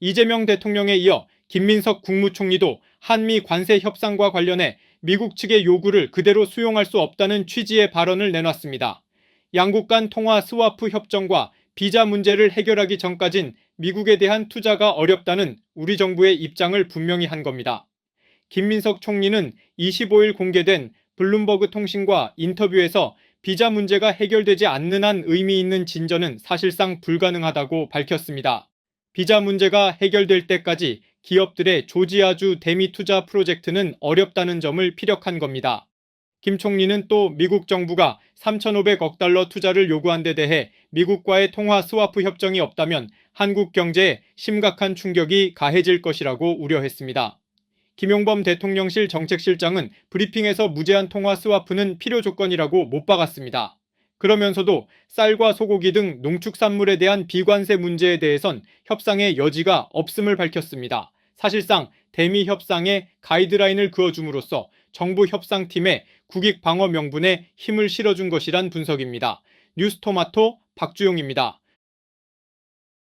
이재명 대통령에 이어 김민석 국무총리도 한미 관세 협상과 관련해 미국 측의 요구를 그대로 수용할 수 없다는 취지의 발언을 내놨습니다. 양국 간 통화 스와프 협정과 비자 문제를 해결하기 전까진 미국에 대한 투자가 어렵다는 우리 정부의 입장을 분명히 한 겁니다. 김민석 총리는 25일 공개된 블룸버그 통신과 인터뷰에서 비자 문제가 해결되지 않는 한 의미 있는 진전은 사실상 불가능하다고 밝혔습니다. 비자 문제가 해결될 때까지 기업들의 조지아주 대미 투자 프로젝트는 어렵다는 점을 피력한 겁니다. 김 총리는 또 미국 정부가 3,500억 달러 투자를 요구한 데 대해 미국과의 통화 스와프 협정이 없다면 한국 경제에 심각한 충격이 가해질 것이라고 우려했습니다. 김용범 대통령실 정책실장은 브리핑에서 무제한 통화 스와프는 필요 조건이라고 못 박았습니다. 그러면서도 쌀과 소고기 등 농축산물에 대한 비관세 문제에 대해선 협상의 여지가 없음을 밝혔습니다. 사실상 대미 협상에 가이드라인을 그어줌으로써 정부 협상팀에 국익 방어 명분에 힘을 실어준 것이란 분석입니다. 뉴스토마토 박주용입니다.